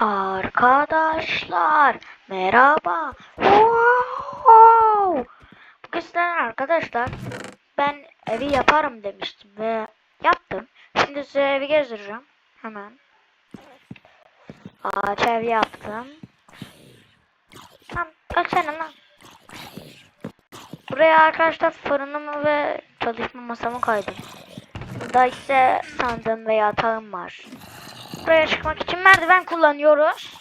Arkadaşlar merhaba. Wow! Bugün sizlerle arkadaşlar ben evi yaparım demiştim ve yaptım. Şimdi size evi gezdireceğim. Hemen. Ağaç ev yaptım. Tamam ölsene lan. Buraya arkadaşlar fırınımı ve çalışma masamı koydum. Burada ise sandığım ve yatağım var. Buraya çıkmak için merdiven kullanıyoruz.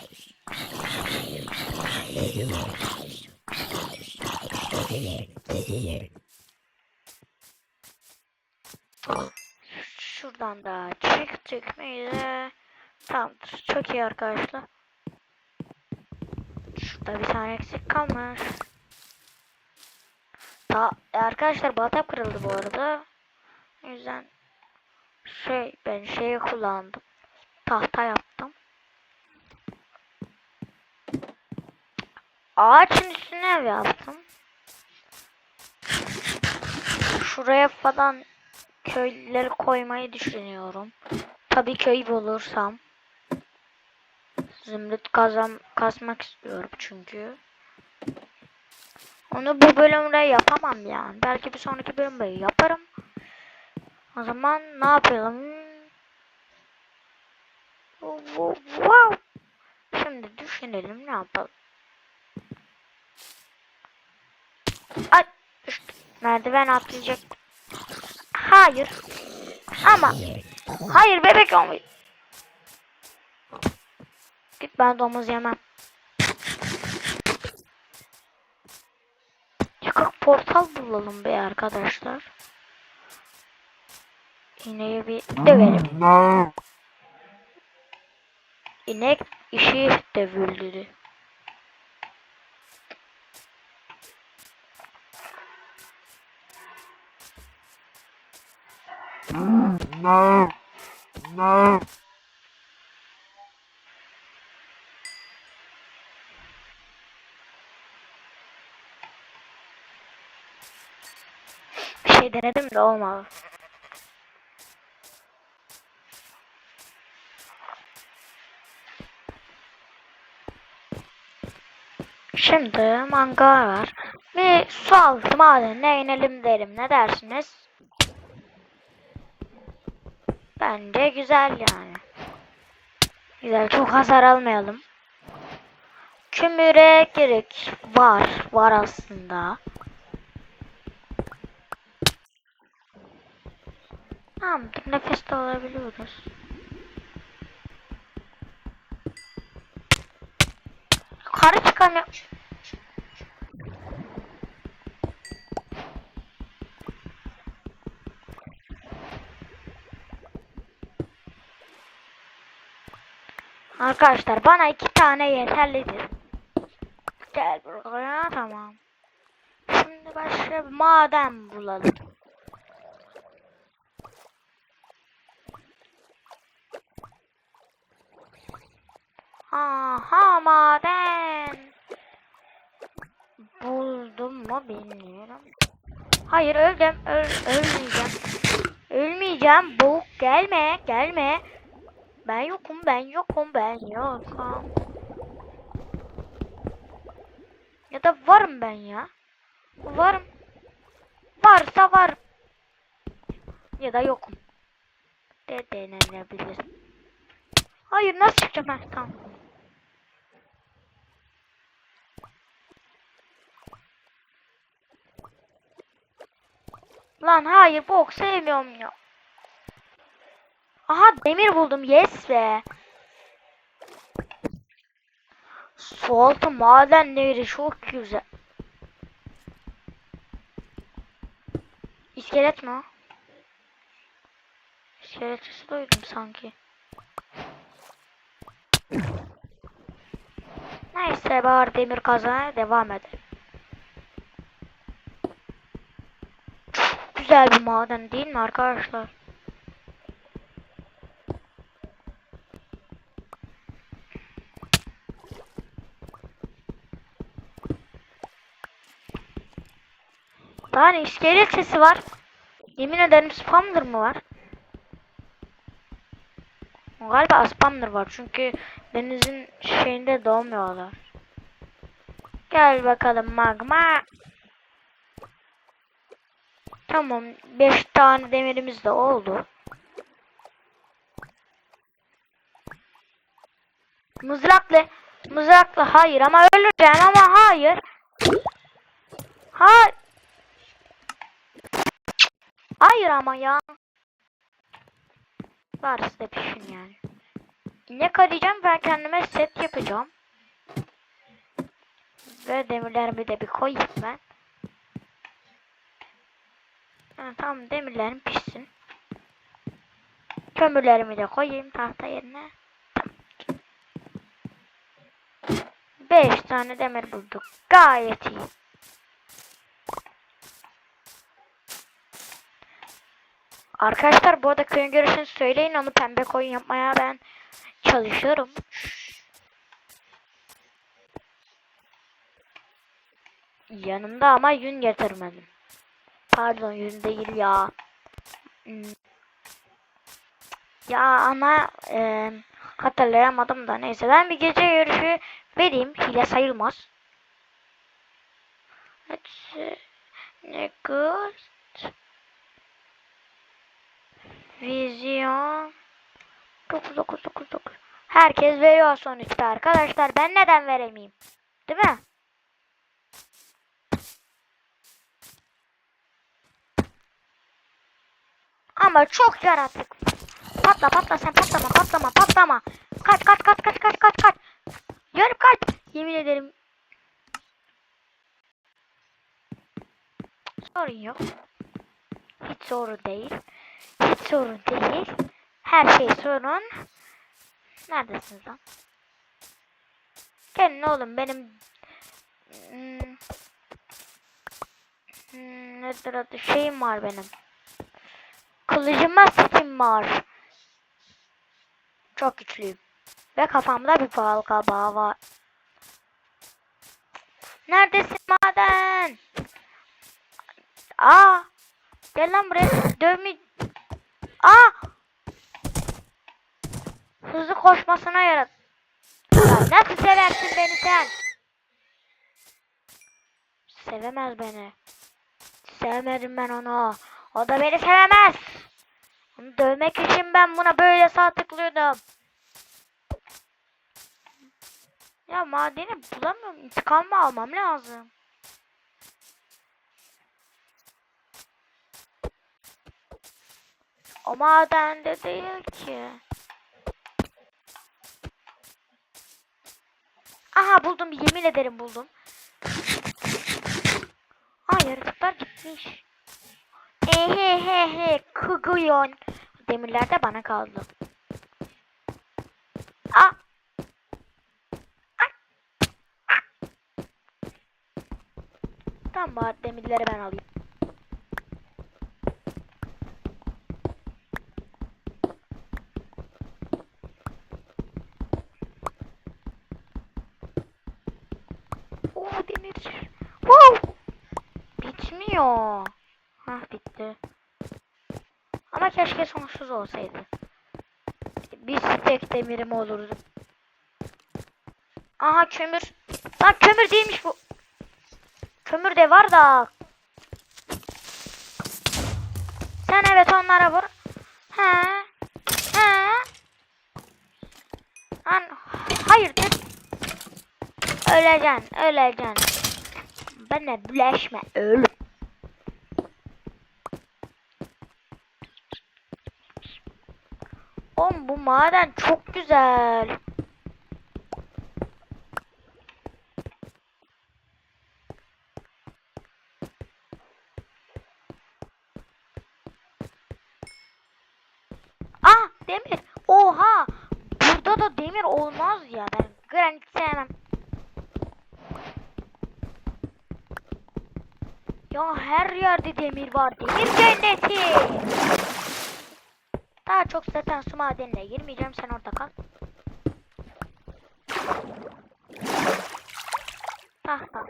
Şuradan da çıktık mıydı? Tamamdır. Çok iyi arkadaşlar. Şurada bir tane eksik kalmış. Ta arkadaşlar baltam kırıldı bu arada. O yüzden şey ben şeyi kullandım. Tahta yaptım. Ağaçın üstüne ev yaptım. Şuraya falan köylüleri koymayı düşünüyorum. Tabii köy bulursam. Zümrüt kazan kasmak istiyorum çünkü. Onu bu bölümde yapamam yani. Belki bir sonraki bölümde yaparım. O zaman ne yapalım? Wow. Şimdi düşünelim ne yapalım. Ay. Merdiven atlayacak. Hayır. Ama hayır bebek olmuyor. Git ben domuz yemem. Yakak portal bulalım be arkadaşlar. İneği bir dövelim. İnek işi devirdi. No. No. Bir şey denedim de olmadı. Şimdi mangal var. Bir su altı madenine inelim derim. Ne dersiniz? Bence güzel yani. Güzel. Çok hasar almayalım. Kümüre gerek var. Var aslında. Tamamdır. Nefes de alabiliyoruz. Yukarı çıkamıyorum. Arkadaşlar bana iki tane yeterlidir. Gel buraya tamam. Şimdi başka bir maden bulalım. Aha maden. Buldum mu bilmiyorum. Hayır öldüm. Öl ölmeyeceğim. Ölmeyeceğim. Bu gelme gelme. Ben yokum ben yokum ben yokum. Ya da varım ben ya. Varım. Varsa var. Ya da yokum. De denenebilir. Hayır nasıl çıkacağım ben? Tamam. Lan hayır bok sevmiyorum ya. Aha demir buldum yes be. Su altı madenleri çok güzel. İskelet mi o? İskelet sesi duydum sanki. Neyse bari demir kazmaya devam edelim. Çok güzel bir maden değil mi arkadaşlar? Yani iskelet sesi var. Yemin ederim spamdır mı var? Galiba spamlar var çünkü denizin şeyinde doğmuyorlar. Gel bakalım magma. Tamam 5 tane demirimiz de oldu. Mızraklı. Mızraklı hayır ama öleceğim ama hayır. Hayır. Hayır ama ya. Var size pişin yani. İnek arayacağım ben kendime set yapacağım. Ve demirlerimi de bir koyayım ben. Ha, tamam demirlerim pişsin. Kömürlerimi de koyayım tahta yerine. Tamam. 5 tane demir bulduk. Gayet iyi. Arkadaşlar bu arada köyün görüşünü söyleyin onu pembe koyun yapmaya ben çalışıyorum. Yanımda ama yün getirmedim. Pardon yün değil ya. Hmm. Ya ama e, hatırlayamadım da neyse ben bir gece görüşü vereyim. Hile sayılmaz. Ne good. Vizyon 9999 Herkes veriyor sonuçta arkadaşlar. Ben neden veremeyeyim? Değil mi? Ama çok yaratık. Patla patla sen patlama patlama patlama. Kaç kaç kaç kaç kaç kaç kaç. Yarım kalp. Yemin ederim. Sorun yok. Hiç sorun değil. Sorun değil. Her şey sorun. Neredesiniz lan? Gelin oğlum benim hmm, hmm, nedir adı şeyim var benim. Kılıcıma sikim var. Çok güçlüyüm. Ve kafamda bir bal kabağı var. Neredesin maden? Aa! Gel lan buraya. Dövme. Aa! Hızlı koşmasına yarat. Ya nasıl seversin beni sen? Sevemez beni. Sevmedim ben onu. O da beni sevemez. Onu dövmek için ben buna böyle sağ tıklıyordum. Ya madeni bulamıyorum. İntikam mı almam lazım? O madende değil ki. Aha buldum yemin ederim buldum. Aa yaratıklar gitmiş. Ehehehe kıgıyon. Demirler de bana kaldı. Aa. Tamam bari demirleri ben alayım. Oo demir. Wow. Bitmiyor. Hah bitti. Ama keşke sonsuz olsaydı. Bir tek demirim olurdu. Aha kömür. Lan kömür değilmiş bu. Kömür de var da. Sen evet onlara vur. He. He. Lan hayırdır? Öleceksin, öleceksin. Bana bulaşma, öl. Oğlum bu maden çok güzel. Ah demir. Oha. Burada da demir olmaz ya. Ben granit sevmem. Ya her yerde demir var. Demir cenneti. Daha çok zaten su madenine girmeyeceğim. Sen orada kal. Tahta.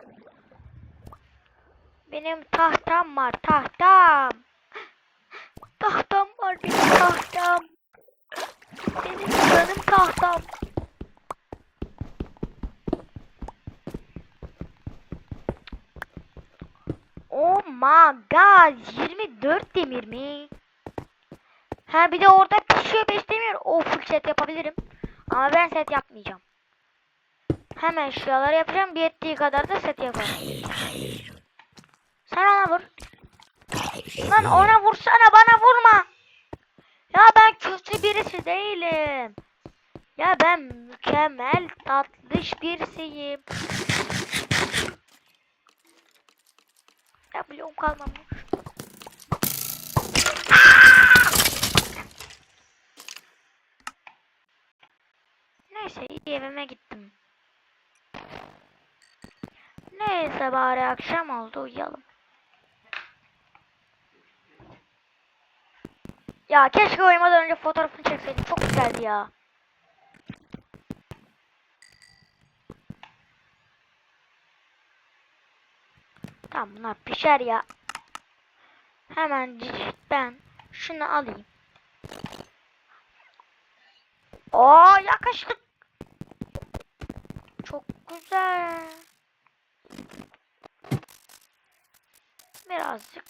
Benim tahtam var. Tahtam. Tahtam var benim tahtam. Benim canım tahtam. Oh my god 24 demir mi? Ha bir de orada pişiyor 5 demir. O full set yapabilirim. Ama ben set yapmayacağım. Hemen şuraları yapacağım. Bir ettiği kadar da set yaparım. Sen ona vur. Lan ona vursana bana vurma. Ya ben kötü birisi değilim. Ya ben mükemmel tatlış birisiyim. Ya bloğum kalmamış. İyi evime gittim. Neyse bari akşam oldu uyuyalım. Ya keşke uyumadan önce fotoğrafını çekseydim. Çok güzeldi ya. Tamam bunlar pişer ya. Hemen ben şunu alayım. Oo yakıştık. Güzel. Birazcık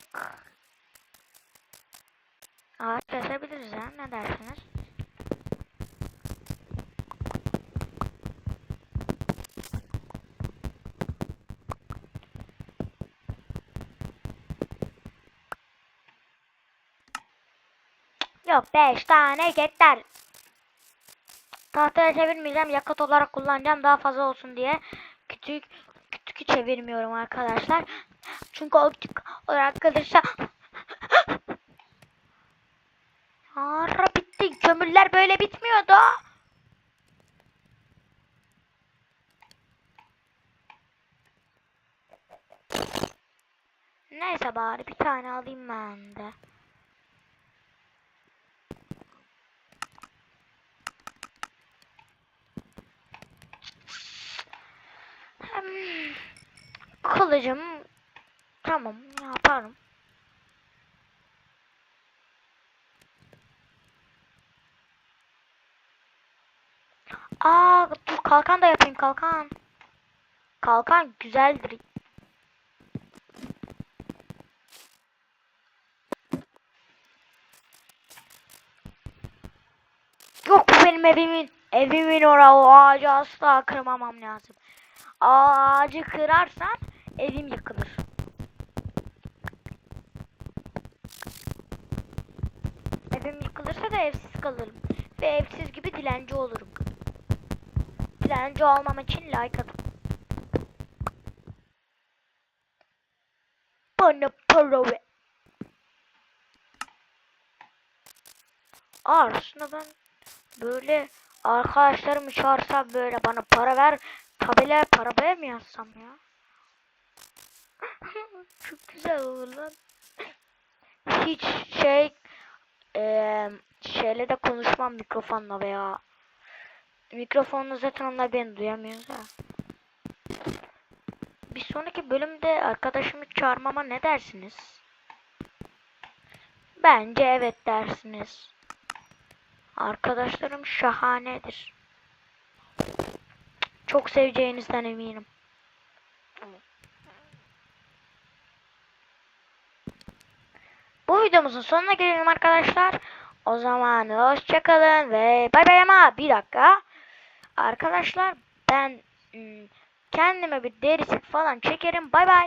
ağaç kesebiliriz ha ne dersiniz? Yok 5 tane yeter. Tahtaya çevirmeyeceğim. Yakıt olarak kullanacağım. Daha fazla olsun diye. Küçük küçük çevirmiyorum arkadaşlar. Çünkü o küçük olarak arkadaşlar Ara bitti. Kömürler böyle bitmiyordu. Neyse bari bir tane alayım ben de. Kılıcım tamam yaparım. Aa dur kalkan da yapayım kalkan. Kalkan güzeldir. Yok benim evimin. Evimin ora o ağacı asla kırmamam lazım. Ağacı kırarsan evim yıkılır. Evim yıkılırsa da evsiz kalırım. Ve evsiz gibi dilenci olurum. Dilenci olmam için like atın. Bana para ver. Aa, aslında ben böyle arkadaşlarımı çağırsam böyle bana para ver tabelaya para ver mi yazsam ya? Çok güzel olur lan. Hiç şey eee şeyle de konuşmam mikrofonla veya mikrofonla zaten onlar beni duyamıyor da. Bir sonraki bölümde arkadaşımı çağırmama ne dersiniz? Bence evet dersiniz. Arkadaşlarım şahanedir. Çok seveceğinizden eminim. Videomuzun sonuna gelelim arkadaşlar. O zaman hoşçakalın ve bay bay ama bir dakika. Arkadaşlar ben ım, kendime bir derisik falan çekerim. Bay bay.